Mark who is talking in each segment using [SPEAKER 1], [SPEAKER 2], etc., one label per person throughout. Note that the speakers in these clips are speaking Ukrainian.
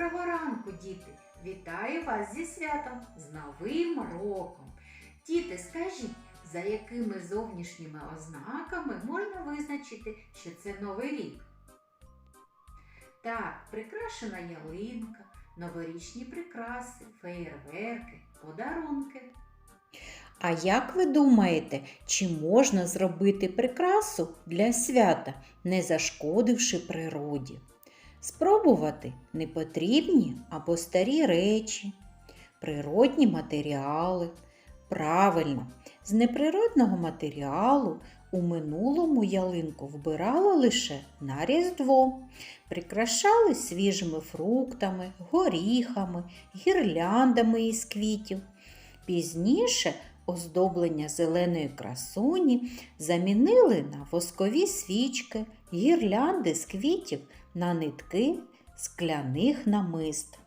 [SPEAKER 1] Доброго ранку, діти! Вітаю вас зі святом, з Новим роком! Діти, скажіть, за якими зовнішніми ознаками можна визначити, що це Новий рік? Так, прикрашена ялинка, новорічні прикраси, феєрверки, подарунки.
[SPEAKER 2] А як ви думаєте, чи можна зробити прикрасу для свята, не зашкодивши природі? Спробувати непотрібні або старі речі, природні матеріали. Правильно, з неприродного матеріалу у минулому ялинку вбирали лише на Різдво, прикрашали свіжими фруктами, горіхами, гірляндами із квітів. Пізніше оздоблення зеленої красуні замінили на воскові свічки, гірлянди з квітів на нитки скляних намист.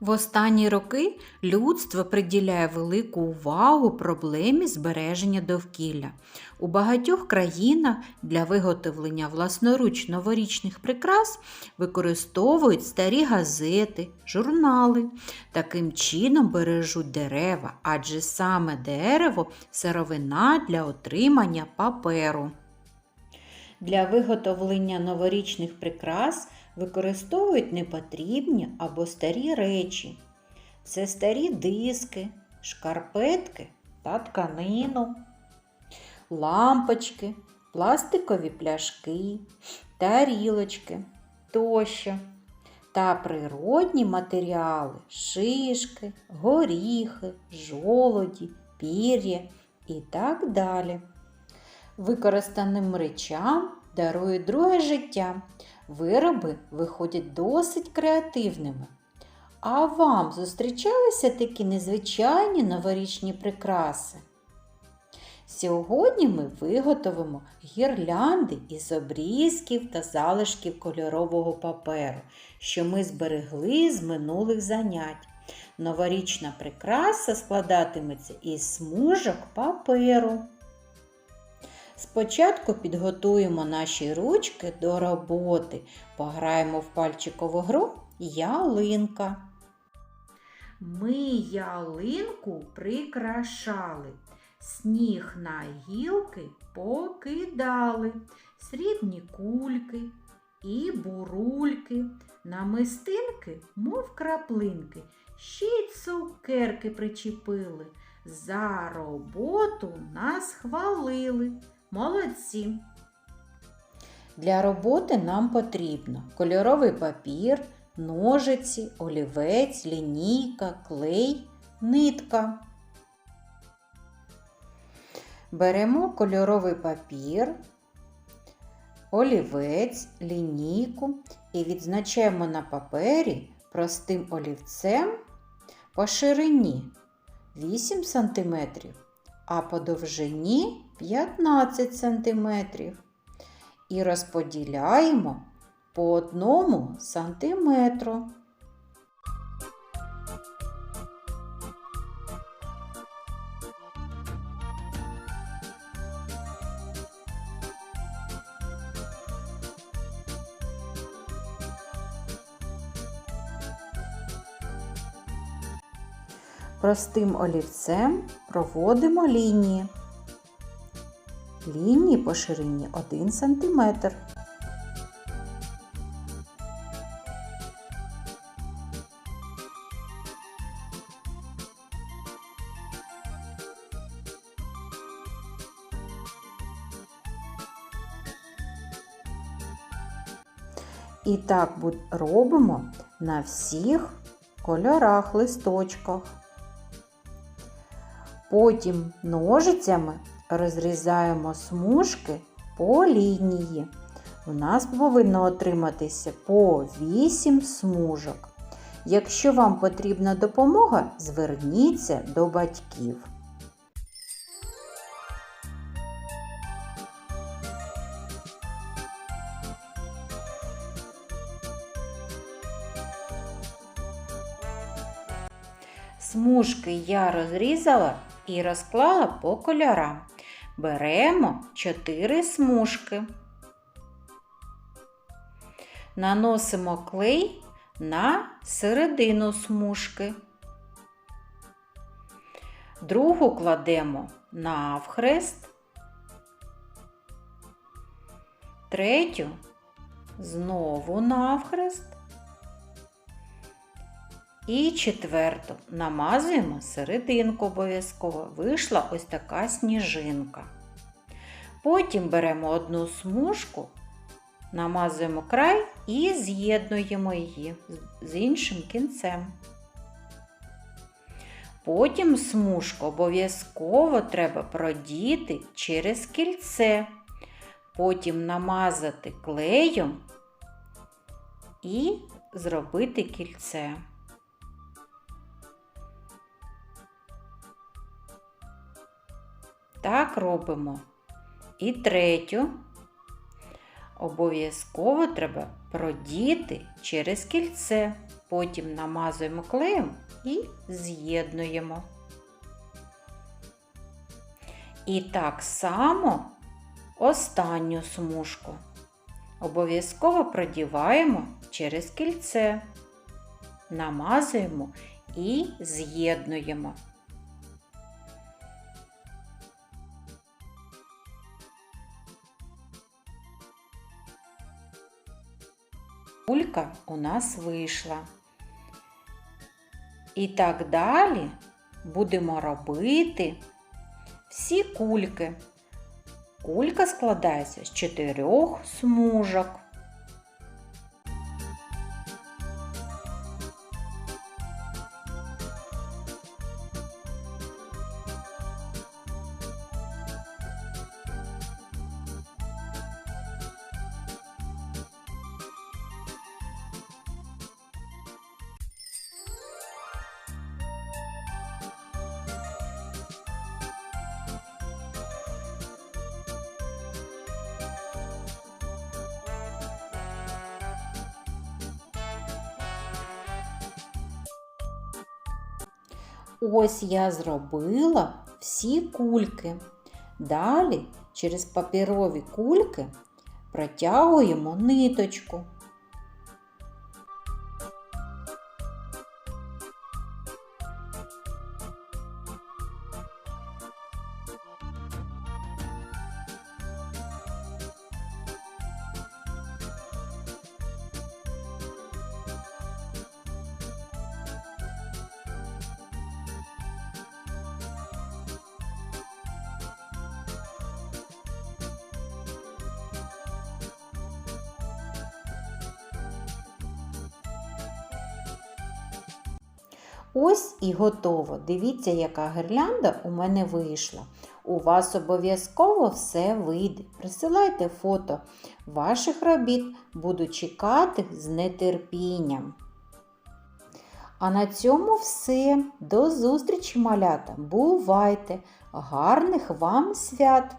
[SPEAKER 2] В останні роки людство приділяє велику увагу проблемі збереження довкілля. У багатьох країнах для виготовлення власноруч новорічних прикрас використовують старі газети, журнали. Таким чином бережуть дерева, адже саме дерево сировина для отримання паперу. Для виготовлення новорічних прикрас використовують непотрібні або старі речі. Це старі диски, шкарпетки та тканину, лампочки, пластикові пляшки, тарілочки тощо та природні матеріали шишки, горіхи, жолоді, пір'я і так далі. Використаним речам дарує друге життя. Вироби виходять досить креативними. А вам зустрічалися такі незвичайні новорічні прикраси? Сьогодні ми виготовимо гірлянди із обрізків та залишків кольорового паперу, що ми зберегли з минулих занять. Новорічна прикраса складатиметься із смужок паперу. Спочатку підготуємо наші ручки до роботи, пограємо в пальчикову гру ялинка. Ми ялинку прикрашали, сніг на гілки покидали, срібні кульки і бурульки, намистинки, мов краплинки, ще й цукерки причепили. За роботу нас хвалили. Молодці. Для роботи нам потрібно кольоровий папір, ножиці, олівець, лінійка, клей, нитка. Беремо кольоровий папір, олівець, лінійку і відзначаємо на папері простим олівцем по ширині 8 см, а по довжині 15 см. І розподіляємо по одному сантиметру. Простим олівцем проводимо лінії. Лінії по ширині 1 см. І так робимо на всіх кольорах листочках. Потім ножицями розрізаємо смужки по лінії. У нас повинно отриматися по 8 смужок. Якщо вам потрібна допомога, зверніться до батьків. Смужки я розрізала і розклала по кольорам. Беремо 4 смужки. Наносимо клей на середину смужки. Другу кладемо навхрест. Третю знову навхрест. І четверту намазуємо серединку обов'язково. Вийшла ось така сніжинка. Потім беремо одну смужку, намазуємо край і з'єднуємо її з іншим кінцем. Потім смужку обов'язково треба продіти через кільце, потім намазати клеєм і зробити кільце. Так робимо. І третю обов'язково треба продіти через кільце. Потім намазуємо клеєм і з'єднуємо. І так само останню смужку обов'язково продіваємо через кільце, намазуємо і з'єднуємо. Кулька у нас вийшла. І так далі будемо робити всі кульки. Кулька складається з чотирьох смужок. Ось я зробила всі кульки. Далі через папірові кульки протягуємо ниточку. Ось і готово. Дивіться, яка гірлянда у мене вийшла. У вас обов'язково все вийде. Присилайте фото ваших робіт, буду чекати з нетерпінням. А на цьому все. До зустрічі, малята! Бувайте! Гарних вам свят!